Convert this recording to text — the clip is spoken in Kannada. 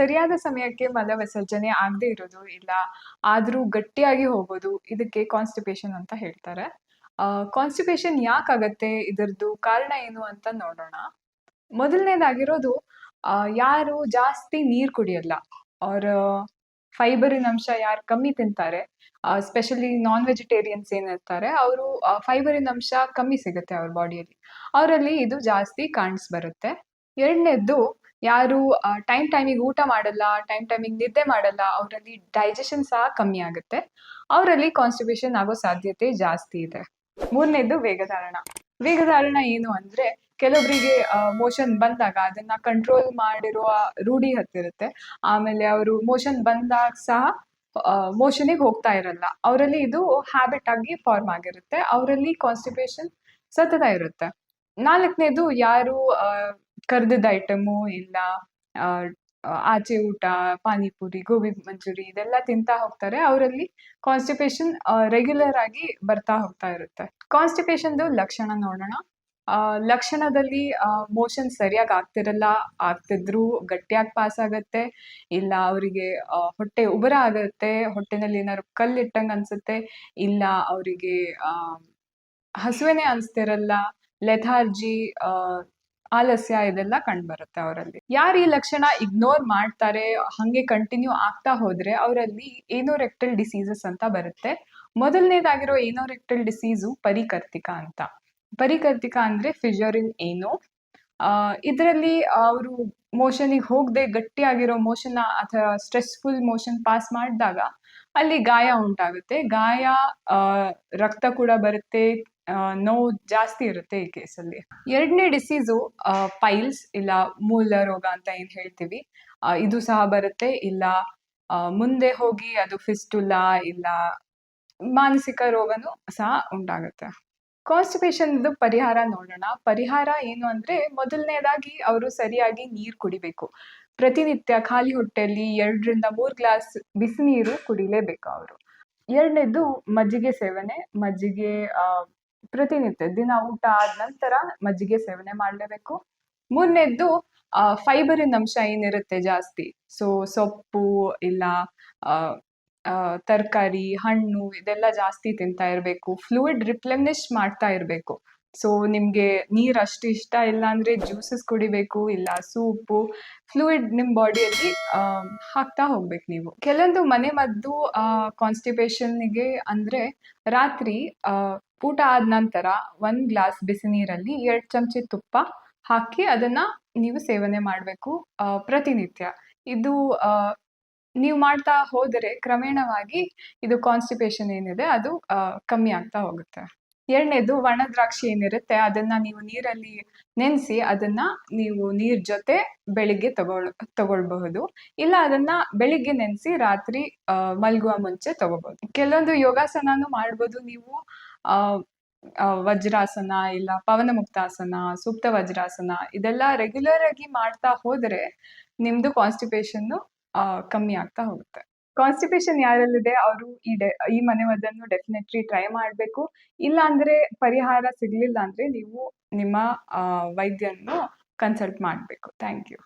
ಸರಿಯಾದ ಸಮಯಕ್ಕೆ ಮಲ ವಿಸರ್ಜನೆ ಆಗದೆ ಇರೋದು ಇಲ್ಲ, ಆದ್ರೂ ಗಟ್ಟಿಯಾಗಿ ಹೋಗೋದು, ಇದಕ್ಕೆ ಕಾನ್ಸ್ಟಿಪೇಷನ್ ಅಂತ ಹೇಳ್ತಾರೆ. ಕಾನ್ಸ್ಟಿಪೇಷನ್ ಯಾಕಾಗತ್ತೆ? ಇದರದ್ದು ಕಾರಣ ಏನು ಅಂತ ನೋಡೋಣ. ಮೊದಲನೇದಾಗಿರೋದು ಯಾರು ಜಾಸ್ತಿ ನೀರು ಕುಡಿಯಲ್ಲ. ಅವ್ರ ಫೈಬರಿನ ಅಂಶ ಯಾರು ಕಮ್ಮಿ ತಿಂತಾರೆ. ಸ್ಪೆಷಲಿ ನಾನ್ ವೆಜಿಟೇರಿಯನ್ಸ್ ಏನಿರ್ತಾರೆ ಅವರು ಫೈಬರಿನ ಅಂಶ ಕಮ್ಮಿ ಸಿಗುತ್ತೆ ಅವ್ರ ಬಾಡಿಯಲ್ಲಿ ಅವರಲ್ಲಿ ಇದು ಜಾಸ್ತಿ ಕಾಣಿಸ್ಬರುತ್ತೆ ಎರಡನೇದ್ದು ಯಾರು ಟೈಮ್ ಟೈಮಿಗೆ ಊಟ ಮಾಡಲ್ಲ ಟೈಮ್ ಟೈಮಿಗೆ ನಿದ್ದೆ ಮಾಡಲ್ಲ, ಅವರಲ್ಲಿ ಡೈಜೆಷನ್ ಸಹ ಕಮ್ಮಿ ಆಗುತ್ತೆ. ಅವರಲ್ಲಿ ಕಾನ್ಸ್ಟಿಬ್ಯೂಷನ್ ಆಗೋ ಸಾಧ್ಯತೆ ಜಾಸ್ತಿ ಇದೆ. ಮೂರನೇದು ವೇಗಧಾರಣ. ವೇಗಧಾರಣ ಏನು ಅಂದ್ರೆ ಕೆಲವರಿಗೆ ಮೋಷನ್ ಬಂದಾಗ ಅದನ್ನ ಕಂಟ್ರೋಲ್ ಮಾಡಿರುವ ರೂಢಿ ಹತ್ತಿರುತ್ತೆ. ಆಮೇಲೆ ಅವರು ಮೋಷನ್ ಬಂದಾಗ ಸಹ ಮೋಷನಿಗೆ ಹೋಗ್ತಾ ಇರಲ್ಲ. ಅವರಲ್ಲಿ ಇದು ಹ್ಯಾಬಿಟ್ ಆಗಿ ಫಾರ್ಮ್ ಆಗಿರುತ್ತೆ. ಅವರಲ್ಲಿ ಕಾನ್ಸ್ಟಿಪೇಷನ್ ಸತತ ಇರುತ್ತೆ. ನಾಲ್ಕನೇದು ಯಾರು ಕರ್ದಿದ್ದ ಐಟಮು ಇಲ್ಲ ಆಚೆ ಊಟ, ಪಾನಿಪುರಿ, ಗೋಬಿ ಮಂಚೂರಿ ಇದೆಲ್ಲ ತಿಂತಾ ಹೋಗ್ತಾರೆ. ಅವರಲ್ಲಿ ಕಾನ್ಸ್ಟಿಪೇಷನ್ ರೆಗ್ಯುಲರ್ ಆಗಿ ಬರ್ತಾ ಹೋಗ್ತಾ ಇರುತ್ತೆ. ಕಾನ್ಸ್ಟಿಪೇಷನ್ದು ಲಕ್ಷಣ ನೋಡೋಣ. ಲಕ್ಷಣದಲ್ಲಿ ಮೋಷನ್ ಸರಿಯಾಗಿ ಆಗ್ತಿರಲ್ಲ, ಆಗ್ತಿದ್ರು ಗಟ್ಟಿಯಾಗಿ ಪಾಸ್ ಆಗುತ್ತೆ. ಇಲ್ಲ ಅವರಿಗೆ ಹೊಟ್ಟೆ ಉಬರ ಆಗತ್ತೆ, ಹೊಟ್ಟೆನಲ್ಲಿ ಏನಾದ್ರು ಕಲ್ಲಿಟ್ಟಂಗೆ ಅನ್ಸುತ್ತೆ, ಇಲ್ಲ ಅವರಿಗೆ ಹಸುವೆನೇ ಅನಿಸ್ತಿರಲ್ಲ ಲೆಥಾರ್ಜಿ ಆಲಸ್ಯ ಇದೆಲ್ಲ ಕಂಡುಬರುತ್ತೆ ಅವರಲ್ಲಿ. ಯಾರು ಈ ಲಕ್ಷಣ ಇಗ್ನೋರ್ ಮಾಡ್ತಾರೆ, ಹಂಗೆ ಕಂಟಿನ್ಯೂ ಆಗ್ತಾ ಹೋದ್ರೆ ಅವರಲ್ಲಿ ಏನೋರೆಕ್ಟಲ್ ಡಿಸೀಸಸ್ ಅಂತ ಬರುತ್ತೆ. ಮೊದಲನೇದಾಗಿರೋ ಏನೋರೆಕ್ಟಲ್ ಡಿಸೀಸು ಪರಿಕರ್ತಿಕ ಅಂತ. ಪರಿಕರ್ತಿಕ ಅಂದ್ರೆ ಫಿಜರಿನ್ ಏನೋ ಇದರಲ್ಲಿ ಅವರು ಮೋಷನಿಗೆ ಹೋಗದೆ ಗಟ್ಟಿಯಾಗಿರೋ ಮೋಷನ್ ಅಥವಾ ಸ್ಟ್ರೆಸ್ಫುಲ್ ಮೋಷನ್ ಪಾಸ್ ಮಾಡಿದಾಗ ಅಲ್ಲಿ ಗಾಯ ಉಂಟಾಗುತ್ತೆ. ಗಾಯ ರಕ್ತ ಕೂಡ ಬರುತ್ತೆ ನೋವು ಜಾಸ್ತಿ ಇರುತ್ತೆ ಈ ಕೇಸಲ್ಲಿ. ಎರಡನೇ ಡಿಸೀಸು ಪೈಲ್ಸ್ ಇಲ್ಲ ಮೂಲ ರೋಗ ಅಂತ ಏನ್ ಹೇಳ್ತೀವಿ ಇದು ಸಹ ಬರುತ್ತೆ. ಇಲ್ಲ ಮುಂದೆ ಹೋಗಿ ಅದು ಫಿಸ್ಟುಲಾ ಇಲ್ಲ, ಮಾನಸಿಕ ರೋಗನೂ ಸಹ ಉಂಟಾಗುತ್ತೆ. ಕಾನ್ಸ್ಟಿಪೇಷನ್ ಪರಿಹಾರ ನೋಡೋಣ. ಪರಿಹಾರ ಏನು ಅಂದ್ರೆ, ಮೊದಲನೇದಾಗಿ ಅವರು ಸರಿಯಾಗಿ ನೀರು ಕುಡಿಬೇಕು. ಪ್ರತಿನಿತ್ಯ ಖಾಲಿ ಹೊಟ್ಟೆಯಲ್ಲಿ ಎರಡರಿಂದ ಮೂರು ಗ್ಲಾಸ್ ಬಿಸಿ ನೀರು ಕುಡಿಲೇಬೇಕು ಅವರು. ಎರಡನೇದು ಮಜ್ಜಿಗೆ ಸೇವನೆ, ಮಜ್ಜಿಗೆ ಪ್ರತಿನಿತ್ಯ ದಿನ ಊಟ ಆದ ನಂತರ ಮಜ್ಜಿಗೆ ಸೇವನೆ ಮಾಡಲೇಬೇಕು. ಮೂರನೇದ್ದು ಫೈಬರಿನ ಅಂಶ ಏನಿರುತ್ತೆ ಜಾಸ್ತಿ. ಸೊ ಸೊಪ್ಪು ಇಲ್ಲ ತರಕಾರಿ, ಹಣ್ಣು ಇದೆಲ್ಲ ಜಾಸ್ತಿ ತಿಂತಾ ಇರಬೇಕು. ಫ್ಲೂಯಿಡ್ ರಿಪ್ಲೆನಿಶ್ ಮಾಡ್ತಾ ಇರಬೇಕು. ಸೊ ನಿಮಗೆ ನೀರು ಅಷ್ಟು ಇಷ್ಟ ಇಲ್ಲ ಅಂದ್ರೆ ಜ್ಯೂಸಸ್ ಕುಡಿಬೇಕು, ಇಲ್ಲ ಸೂಪು. ಫ್ಲೂಯಿಡ್ ನಿಮ್ಮ ಬಾಡಿಯಲ್ಲಿ ಹಾಕ್ತಾ ಹೋಗ್ಬೇಕು ನೀವು. ಕೆಲವೊಂದು ಮನೆ ಮದ್ದು ಕಾನ್ಸ್ಟಿಪೇಷನ್ಗೆ ಅಂದ್ರೆ ರಾತ್ರಿ ಊಟ ಆದ ನಂತರ ಒಂದು ಗ್ಲಾಸ್ ಬಿಸಿ ನೀರಲ್ಲಿ ಎರಡು ಚಮಚ ತುಪ್ಪ ಹಾಕಿ ಅದನ್ನ ನೀವು ಸೇವನೆ ಮಾಡಬೇಕು ಪ್ರತಿನಿತ್ಯ. ಇದು ನೀವು ಮಾಡ್ತಾ ಹೋದರೆ ಕ್ರಮೇಣವಾಗಿ ಇದು ಕಾನ್ಸ್ಟಿಪೇಷನ್ ಏನಿದೆ ಅದು ಕಮ್ಮಿ ಆಗ್ತಾ ಹೋಗುತ್ತೆ. ಎರಡನೇದು ಒಣ ದ್ರಾಕ್ಷಿ ಏನಿರುತ್ತೆ ಅದನ್ನ ನೀವು ನೀರಲ್ಲಿ ನೆನೆಸಿ ಅದನ್ನ ನೀವು ನೀರ್ ಜೊತೆ ಬೆಳಿಗ್ಗೆ ತಗೊಳ್, ತಗೊಳ್ಬಹುದು. ಇಲ್ಲ ಅದನ್ನ ಬೆಳಿಗ್ಗೆ ನೆನೆಸಿ ರಾತ್ರಿ ಮಲಗುವ ಮುಂಚೆ ತಗೋಬಹುದು ಕೆಲವೊಂದು ಯೋಗಾಸನನು ಮಾಡ್ಬೋದು ನೀವು ವಜ್ರಾಸನ ಇಲ್ಲ ಪವನ ಮುಕ್ತಾಸನ ಸೂಕ್ತ ವಜ್ರಾಸನ ಇದೆಲ್ಲ ರೆಗ್ಯುಲರ್ ಆಗಿ ಮಾಡ್ತಾ ಹೋದ್ರೆ ನಿಮ್ದು ಕಾನ್ಸ್ಟಿಪೇಷನ್ ಕಮ್ಮಿ ಆಗ್ತಾ ಹೋಗುತ್ತೆ. ಕಾನ್ಸ್ಟಿಪೇಷನ್ ಯಾರಲ್ಲಿದೆ? ಅವರು ಈ ಡೆ, ಈ ಮನೆ ಮದ್ದನ್ನು ಡೆಫಿನೆಟ್ಲಿ ಟ್ರೈ ಮಾಡಬೇಕು. ಇಲ್ಲ ಪರಿಹಾರ ಸಿಗ್ಲಿಲ್ಲ ಅಂದ್ರೆ ನೀವು ನಿಮ್ಮ ವೈದ್ಯನ್ನು ಕನ್ಸಲ್ಟ್ ಮಾಡಬೇಕು. Thank you